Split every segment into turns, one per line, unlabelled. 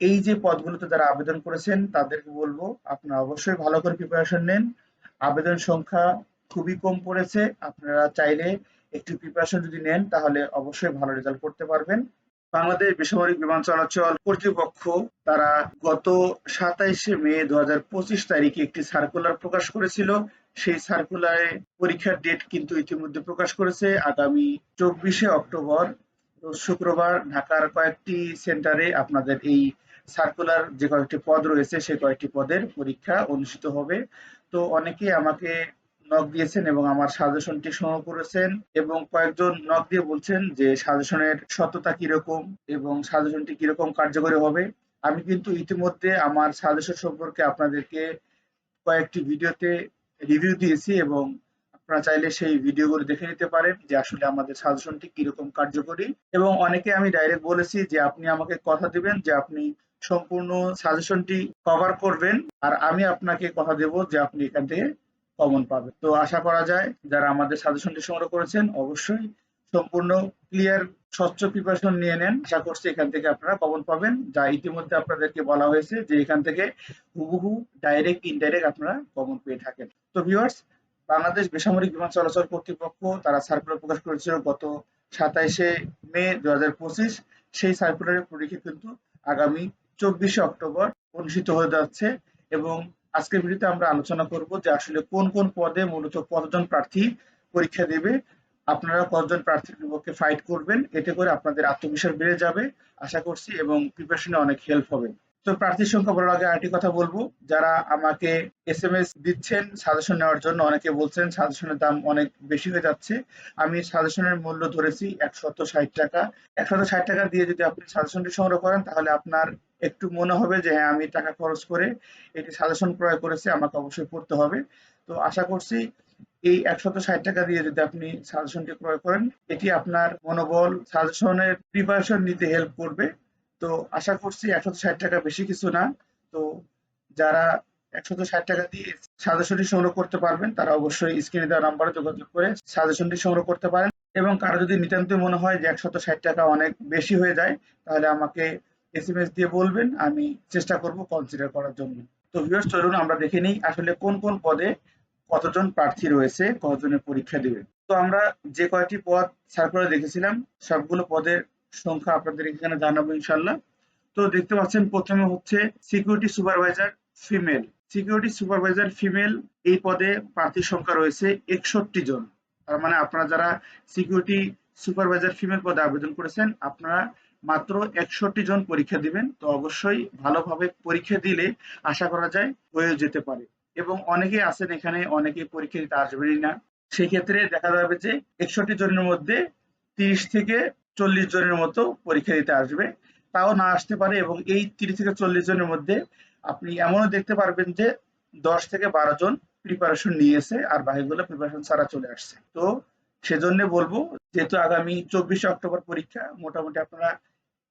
এই যে পদগুলোতে যারা আবেদন করেছেন, তাদেরকে বলব আপনারা অবশ্যই ভালো করে প্রিপারেশন নেন। আবেদন সংখ্যা খুবই কম পড়েছে, আপনারা চাইলে একটু প্রিপারেশন যদি নেন, তাহলে অবশ্যই ভালো রেজাল্ট করতে পারবেন। বাংলাদেশ বেসামরিক বিমান চলাচল কর্তৃপক্ষ তারা গত সাতাইশে মে দু হাজার পঁচিশ তারিখে একটি সার্কুলার প্রকাশ করেছিল। সেই সার্কুলারে পরীক্ষার ডেট কিন্তু ইতিমধ্যে প্রকাশ করেছে। আগামী চব্বিশে অক্টোবর শুক্রবার ঢাকার কয়েকটি সেন্টারে আপনাদের এই সার্কুলার যে কয়েকটি পদ রয়েছে, সেই কয়েকটি পদের পরীক্ষা অনুষ্ঠিত হবে। তো অনেকেই আমাকে নক দিয়েছেন এবং আমার সাজেশনটি সংগ্রহ করেছেন এবং কয়েকজন নক দিয়ে বলছেন যে সাজেশনের সত্যতা কীরকম এবং সাজেশনটি কীরকম কার্যকরী হবে। আমি কিন্তু ইতিমধ্যে আমার সাজেশন সম্পর্কে আপনাদেরকে কয়েকটি ভিডিওতে রিভিউ দিয়েছি এবং আপনারা চাইলে সেই ভিডিওগুলো দেখে নিতে পারেন যে আসলে আমাদের সাজেশনটি কীরকম কার্যকরী। এবং অনেকে আমি ডাইরেক্ট বলেছি যে আপনি আমাকে কথা দিবেন, যে আপনি সম্পূর্ণ সাজেশনটি কভার করবেন। আর আমি আপনাকে কথা দেব যে আপনি এখান থেকে কমন পাবেন। তো আশা করা যায়, যারা আমাদের সাজেশনটি সংগ্রহ করেছেন, অবশ্যই সম্পূর্ণ ক্লিয়ার স্বচ্ছ প্রিপারেশন নিয়ে নেন। আশা করছি এখান থেকে আপনারা কমন পাবেন। যা ইতিমধ্যে আপনাদেরকে বলা হয়েছে যে এখান থেকে হুবহু ডাইরেক্ট ইনডাইরেক্ট আপনারা কমন পেয়ে থাকেন। তো ভিউয়ার্স বাংলাদেশ বেসামরিক বিমান চলাচল কর্তৃপক্ষ, তারা সার্কুলার প্রকাশ করেছিল গত সাতাইশে মে দু হাজার পঁচিশ। সেই সার্কুলারের পরীক্ষা কিন্তু আগামী চব্বিশে অক্টোবর অনুষ্ঠিত হয়ে যাচ্ছে এবং আজকের ভিডিওতে আমরা আলোচনা করব যে আসলে কোন কোন পদে মূলত কতজন প্রার্থী পরীক্ষা দেবে, আপনারা কতজন প্রার্থীর বিপক্ষে ফাইট করবেন, এতে করে আপনাদের আত্মবিশ্বাস বেড়ে যাবে, আশা করছি, এবং প্রিপারেশনে অনেক হেল্প হবে। তো প্রার্থীর সংখ্যা বলার আগে আরেকটি কথা বলব, যারা আমাকে এস এম এস দিচ্ছেন সাজেশন নেওয়ার জন্য অনেকে বলছেন সাজেশনের দাম অনেক বেশি হয়ে যাচ্ছে। আমি সাজেশনের মূল্য ধরেছি একশত ষাট টাকা। একশত ষাট টাকা দিয়ে যদি আপনি সাজেশনটি সংগ্রহ করেন, তাহলে আপনার একটু মনে হবে যে হ্যাঁ আমি টাকা খরচ করে এটি সাজেশন ক্রয় করেছি, আমাকে অবশ্যই পড়তে হবে। তো আশা করছি এই একশত ষাট টাকা দিয়ে যদি আপনি সাজেশনটি ক্রয় করেন, এটি আপনার মনোবল সাজেশনের প্রিপারেশন নিতে হেল্প করবে। তো আশা করছি একশত ষাট টাকা বেশি কিছু না। তো যারা একশত ষাট টাকা দিয়ে সাজেশনটি সংগ্রহ করতে পারবেন, তারা অবশ্যই স্ক্রিনে দেওয়া নাম্বারে যোগাযোগ করে সাজেশনটি সংগ্রহ করতে পারেন। এবং কারও যদি নিতান্তই মনে হয় যে, একশত ষাট টাকা অনেক বেশি হয়ে যায়, তাহলে আমাকে এস এম এস দিয়ে বলবেন, আমি চেষ্টা করব কনসিডার করার জন্য। তো ভিউয়ার্স চলুন আমরা দেখে নিই আসলে কোন কোন পদে কতজন প্রার্থী রয়েছে, কতজনের পরীক্ষা দিবে। তো আমরা যে কয়টি পদ সার্কুলার দেখেছিলাম, সবগুলো পদের সংখ্যা আপনাদের এখানে জানাব ইনশাল্লাহ তো দেখতে পাচ্ছেন, প্রথমে হচ্ছে security supervisor female security supervisor female এই পদে প্রার্থীর সংখ্যা রয়েছে একষট্টি জন। তার মানে আপনারা যারা সিকিউরিটি সুপারভাইজার ফিমেল পদে আবেদন করেছেন, আপনারা মাত্র একষট্টি জন পরীক্ষা দিবেন, তো অবশ্যই ভালোভাবে পরীক্ষা দিলে আশা করা যায় হয়ে যেতে পারে। এবং অনেকে আছেন এখানে অনেকে পরীক্ষা দিতে আসবেনই না। সেক্ষেত্রে দেখা যাবে যে একষট্টি জনের মধ্যে তিরিশ থেকে চল্লিশ জনের মতো পরীক্ষা দিতে আসবে। তাও না আসতে পারে এবং এই তিরিশ থেকে চল্লিশ জনের মধ্যে আপনি এমনও দেখতে পারবেন যে দশ থেকে বারো জন প্রিপারেশন নিয়েছে আর বাকিগুলো প্রিপারেশন ছাড়া চলে আসছে। তো সেজন্য বলব, যেহেতু আগামী চব্বিশে অক্টোবর পরীক্ষা, মোটামুটি আপনারা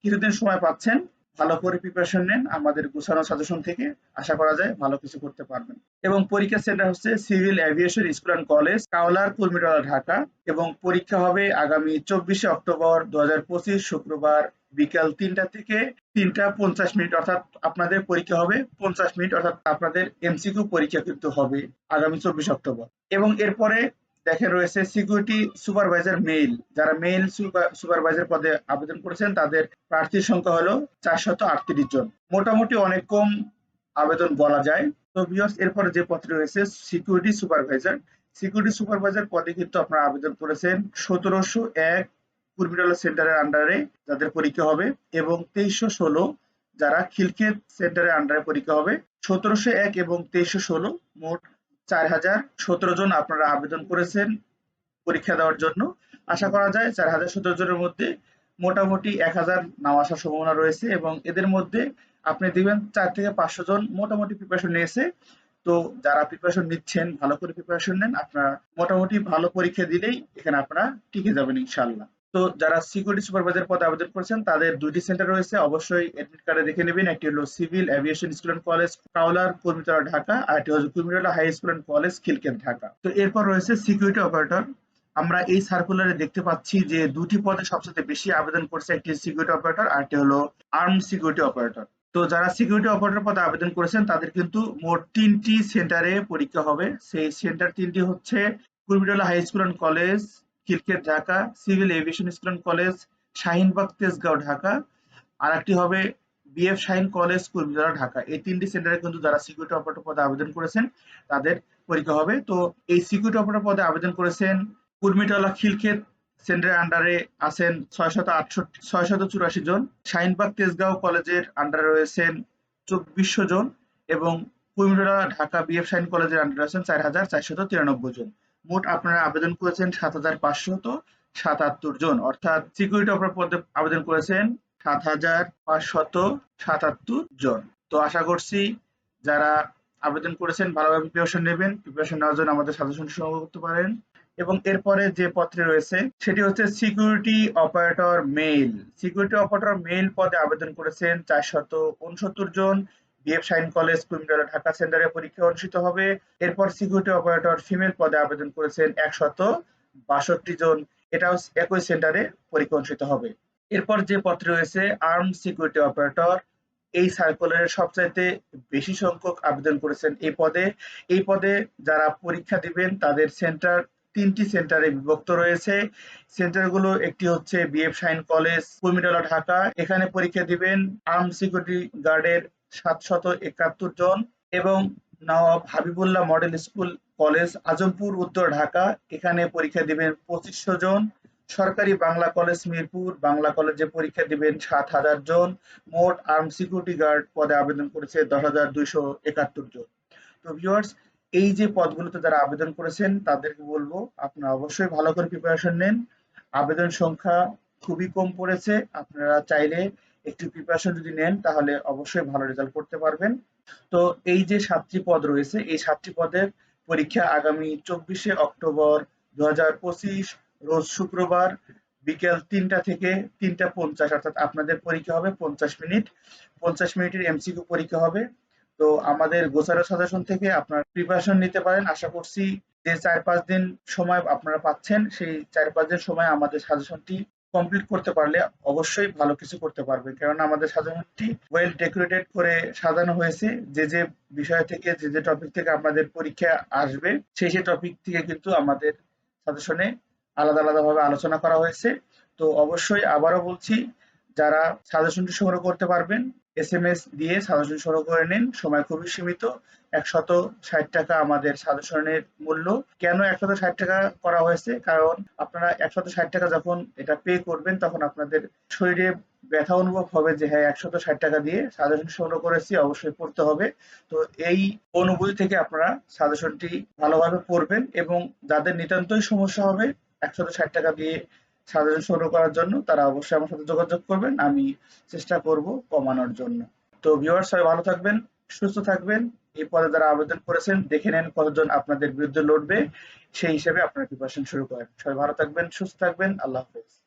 কিছুদিন সময় পাচ্ছেন, ভালো করে প্রিপারেশন নেন, আমাদের গুছানো সাজেশন থেকে আশা করা যায় ভালো কিছু করতে পারবেন। এবং পরীক্ষা সেন্টার হচ্ছে civil aviation school and college Kawlar, Kurmitola, Dhaka. এবং পরীক্ষা হবে আগামী চব্বিশে অক্টোবর দু হাজার পঁচিশ শুক্রবার বিকাল তিনটা থেকে তিনটা পঞ্চাশ মিনিট। অর্থাৎ আপনাদের পরীক্ষা হবে পঞ্চাশ মিনিট। অর্থাৎ আপনাদের এমসিকিউ পরীক্ষা কিন্তু হবে আগামী চব্বিশ অক্টোবর। এবং এরপরে দেখে রয়েছে সিকিউরিটি সুপারভাইজার মেইল যারা মেইল সুপারভাইজার পদে আবেদন করেছেন, তাদের প্রার্থীর সংখ্যা হলো চারশত আটত্রিশ জন। মোটামুটি অনেক কম আবেদন বলা যায়। তো ভিউয়ার্স এরপরে যে পদটি রয়েছে সিকিউরিটি সুপারভাইজার সিকিউরিটি সুপারভাইজার পদে কিন্তু আপনারা আবেদন করেছেন সতেরোশো এক কুর্মিটলা সেন্টারের আন্ডারে যাদের পরীক্ষা হবে এবং তেইশশো ষোলো যারা খিলক্ষেত সেন্টারের আন্ডারে পরীক্ষা হবে। সতেরোশো এক এবং তেইশশো ষোলো মোট চার হাজার সতেরো জন আপনারা আবেদন করেছেন পরীক্ষা দেওয়ার জন্য। আশা করা যায় চার হাজার সতেরো জনের মধ্যে মোটামুটি এক হাজার নাম আসার সম্ভাবনা রয়েছে এবং এদের মধ্যে আপনি দেখবেন চার থেকে পাঁচশো জন মোটামুটি প্রিপারেশন নিয়েছে। তো যারা প্রিপারেশন নিচ্ছেন, ভালো করে প্রিপারেশন নেন, আপনারা মোটামুটি ভালো পরীক্ষা দিলেই এখানে আপনারা টিকে যাবেন ইনশাল্লাহ তো যারা সিকিউরিটি সুপারভাইজার পদে আবেদন করেছেন, তাদের দুইটি সেন্টার রয়েছে। অবশ্যই অ্যাডমিট কার্ডে দেখে নেবেন। একটি হলো civil aviation school and college Kawlar Kurmitola Dhaka আর একটি হচ্ছে Kurmitola high school and college Khilkhet Dhaka তো এরপর রয়েছে সিকিউরিটি অপারেটর আমরা এই সার্কুলারে দেখতে পাচ্ছি যে দুটি পদে সবচেয়ে বেশি আবেদন করছে একটি সিকিউরিটি অপারেটর আর একটি হলো আর্ম সিকিউরিটি অপারেটর তো যারা সিকিউরিটি অপারেটর পদে আবেদন করেছেন, তাদের কিন্তু মোট তিনটি সেন্টারে পরীক্ষা হবে। সেই সেন্টার তিনটি হচ্ছে Kurmitola high school and college Khilkhet Dhaka, civil aviation and college Shaheenbagh Tejgaon, Dhaka. আর একটি হবে বিএফ শাহিন কলেজ কুর্মিটোলা ঢাকা। এই তিনটি সেন্টারে কিন্তু যারা সিকিউরিটি অপারেটর পদে আবেদন করেছেন, তাদের পরীক্ষা হবে। তো এই সিকিউরিটি অপারেটর পদে আবেদন করেছেন কুর্মিটোলা খিলক্ষেত সেন্টারের আন্ডারে আছেন ছয়শত আটষট্টি, ছয়শত চুরাশি জন। শাহিনবাগ তেজগাঁও কলেজের আন্ডারে রয়েছেন চব্বিশশো জন এবং কুমিল্লা ঢাকা বিএফ শাহিন কলেজের আন্ডারে আছেন চার হাজার চারশত তিরানব্বই জন। মোট আপনারা আবেদন করেছেন সাত হাজার পাঁচশত সাতাত্তর জন। অর্থাৎ সিকিউরিটি অপারেটর পদে আবেদন করেছেন সাত হাজার পাঁচশত সাতাত্তর জন। তো আশা করছি যারা আবেদন করেছেন ভালোভাবে প্রিপারেশন নেবেন। প্রিপারেশন নেওয়ার জন্য আমাদের সাজেশন সংগ্রহ করতে পারেন। এবং এরপরে যে পত্রে রয়েছে, সেটি হচ্ছে security operator male security operator male পদে আবেদন করেছেন চারশত উনসত্তর জন। বিএফ শাইন কলেজ কুমিল্লা ঢাকা সেন্টারে পরীক্ষা অনুষ্ঠিত হবে। এরপর সিকিউরিটি অপারেটর ফিমেল পদে আবেদন করেছেন একশত বাষট্টি জন। এটাও একই সেন্টারে পরীক্ষা অনুষ্ঠিত হবে। এরপর যে পত্রে রয়েছে আর্ম সিকিউরিটি অপারেটর এই সার্কুলারের সবচাইতে বেশি সংখ্যক আবেদন করেছেন এই পদে। এই পদে যারা পরীক্ষা দিবেন, তাদের সেন্টার তিনটি সেন্টারে বিভক্ত রয়েছে। সেন্টারগুলো একটি হচ্ছে বিএফ শাইন কলেজ কুমিটোলা ঢাকা। এখানে পরীক্ষা দিবেন আর্ম সিকিউরিটি গার্ডের সাতশত একাত্তর জন এবং Nawab Habibullah model school college Azampur, Uttara Dhaka. এখানে পরীক্ষা দিবেন পঁচিশশো জন। সরকারি বাংলা কলেজ মিরপুর, বাংলা কলেজে পরীক্ষা দিবেন সাত হাজার জন। মোট আর্ম সিকিউরিটি গার্ড পদে আবেদন করেছে দশ হাজার দুইশো একাত্তর জন। তো ভিউয়ার্স, এই যে পদগুলোতে যারা আবেদন করেছেন, তাদেরকে বলব, আপনারা অবশ্যই ভালো করে প্রিপারেশন নেন। আবেদন সংখ্যা খুবই কম পড়েছে। আপনারা চাইলে একটু প্রিপারেশন যদি নেন, তাহলে অবশ্যই ভালো রেজাল্ট করতে পারবেন। তো এই যে সাতটি পদ রয়েছে, এই সাতটি পদের পরীক্ষা আগামী চব্বিশে অক্টোবর দু হাজার পঁচিশ, রোজ শুক্রবার বিকেল তিনটা থেকে তিনটা পঞ্চাশ, অর্থাৎ আপনাদের পরীক্ষা হবে পঞ্চাশ মিনিট। পঞ্চাশ মিনিটের এমসিকিউ পরীক্ষা হবে। তো আমাদের গোসারো সাজেশন থেকে আপনারা প্রিপারেশন নিতে পারেন। আশা করছি যে চার পাঁচ দিন সময় আপনারা পাচ্ছেন। সেই চার পাঁচ দিন সময় আমাদের সাজেশনটি কমপ্লিট করতে পারলে অবশ্যই ভালো কিছু করতে পারবে। কারণ আমাদের সাজেশনটি ওয়েল ডেকোরেটেড করে সাজানো হয়েছে। যে যে বিষয় থেকে, যে যে টপিক থেকে আমাদের পরীক্ষা আসবে, সেই সেই টপিক থেকে কিন্তু আমাদের সাজেশনে আলাদা আলাদা ভাবে আলোচনা করা হয়েছে। তো অবশ্যই আবারও বলছি, যারা সাজেশনটি সংগ্রহ করতে পারবেন এস এম এস দিয়ে সাজেশন সংগ্রহ করে নিন। সময় খুবই সীমিত। একশত ষাট টাকা আমাদের সাজেশনের মূল্য। কেন একশত ষাট টাকা করা হয়েছে? কারণ আপনারা একশত ষাট টাকা যখন এটা পে করবেন, তখন আপনাদের শরীরে ব্যথা অনুভব হবে যে হ্যাঁ একশত ষাট টাকা দিয়ে সাজেশন সংগ্রহ করেছি, অবশ্যই পড়তে হবে। তো এই অনুভূতি থেকে আপনারা সাজেশনটি ভালোভাবে পড়বেন এবং যাদের নিতান্তই সমস্যা হবে, একশত ষাট টাকা দিয়ে সাজেশন সংগ্রহ করার জন্য তারা অবশ্যই আমার সাথে যোগাযোগ করবেন। আমি চেষ্টা করব কমানোর জন্য। তো ভিউয়ার সবাই ভালো থাকবেন, সুস্থ থাকবেন। এই পদে যারা আবেদন করেছেন, দেখে নেন কতজন আপনাদের বিরুদ্ধে লড়বে। সেই হিসেবে আপনারা প্রিপারেশন শুরু করেন। সবাই ভালো থাকবেন, সুস্থ থাকবেন। আল্লাহ হাফেজ।